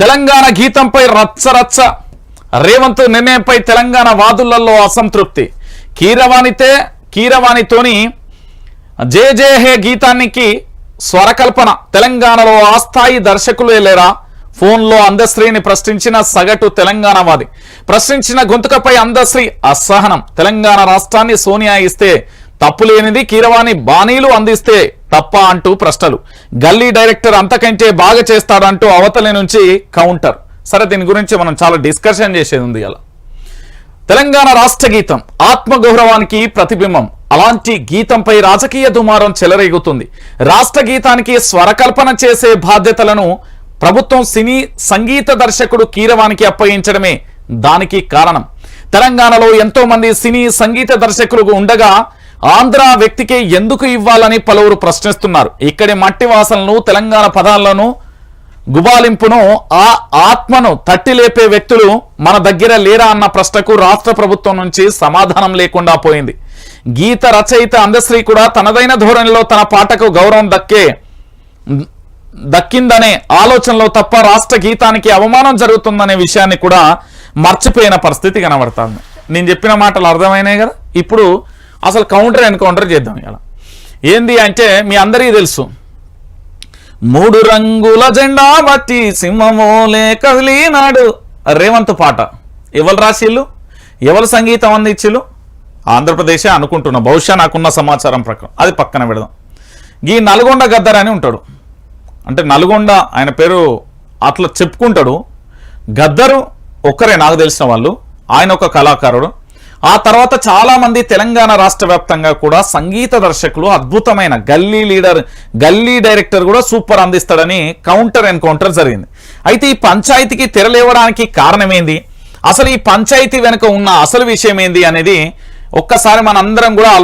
తెలంగాణ గీతంపై రచ్చ రచ్చ. రేవంత్ నిర్ణయంపై తెలంగాణ వాదులలో అసంతృప్తి. కీరవాణితే కీరవాణితోని జే జే హే గీతానికి స్వరకల్పన. తెలంగాణలో ఆ స్థాయి లేరా? ఫోన్లో అందశ్రీని ప్రశ్నించిన సగటు తెలంగాణవాది. ప్రశ్నించిన గొంతుకపై అందశ్రీ అసహనం. తెలంగాణ రాష్ట్రాన్ని సోనియా ఇస్తే తప్పులేనిది కీరవాణి బాణీలు అందిస్తే తప్ప అంటూ ప్రశ్నలు. గల్లీ డైరెక్టర్ అంతకంటే బాగా చేస్తాడంటూ అవతలి నుంచి కౌంటర్. సరే దీని గురించి మనం చాలా డిస్కషన్ చేసేది ఉంది అలా తెలంగాణ రాష్ట్ర గీతం ఆత్మగౌరవానికి ప్రతిబింబం. అలాంటి గీతంపై రాజకీయ దుమారం చెలరేగుతుంది. రాష్ట్ర గీతానికి స్వరకల్పన చేసే బాధ్యతలను ప్రభుత్వం సినీ సంగీత దర్శకుడు కీరవానికి అప్పగించడమే దానికి కారణం. తెలంగాణలో ఎంతో మంది సినీ సంగీత దర్శకులు ఉండగా ఆంధ్ర వ్యక్తికి ఎందుకు ఇవ్వాలని పలువురు ప్రశ్నిస్తున్నారు. ఇక్కడి మట్టి వాసనలను తెలంగాణ పదాలను గుబాలింపును ఆ ఆత్మను తట్టి లేపే వ్యక్తులు మన దగ్గర లేరా అన్న ప్రశ్నకు రాష్ట్ర ప్రభుత్వం నుంచి సమాధానం లేకుండా పోయింది. గీత రచయిత అందశ్రీ కూడా తనదైన ధోరణిలో తన పాటకు గౌరవం దక్కే దక్కిందనే ఆలోచనలో తప్ప రాష్ట్ర గీతానికి అవమానం జరుగుతుందనే విషయాన్ని కూడా మర్చిపోయిన పరిస్థితి కనబడుతుంది. నేను చెప్పిన మాటలు అర్థమైనాయి కదా? ఇప్పుడు అసలు కౌంటర్ ఎన్కౌంటర్ చేద్దాం ఇలా ఏంది అంటే మీ అందరికీ తెలుసు. మూడు రంగుల జెండా బట్టి సింహమోలే కదిలినాడు రేవంత్ పాట. ఎవరు రాసిళ్ళు ఎవరు సంగీతం అందించిళ్ళు ఆంధ్రప్రదేశే అనుకుంటున్నా బహుశా నాకున్న సమాచారం ప్రకారం. అది పక్కన పెడదాం. ఈ నల్గొండ గద్దర్ అని ఉంటాడు. అంటే నల్గొండ ఆయన పేరు అట్లా చెప్పుకుంటాడు. గద్దరు ఒక్కరే నాకు తెలిసిన వాళ్ళు. ఆయన ఒక కళాకారుడు. ఆ తర్వాత చాలా మంది తెలంగాణ రాష్ట్ర వ్యాప్తంగా కూడా సంగీత దర్శకులు అద్భుతమైన గల్లీ లీడర్ గల్లీ డైరెక్టర్ కూడా సూపర్ అందిస్తాడని కౌంటర్ ఎన్కౌంటర్ జరిగింది. అయితే ఈ పంచాయతీకి తెరలేవడానికి కారణమేంది? అసలు ఈ పంచాయతీ వెనుక ఉన్న అసలు విషయం ఏంది అనేది ఒక్కసారి మనందరం కూడా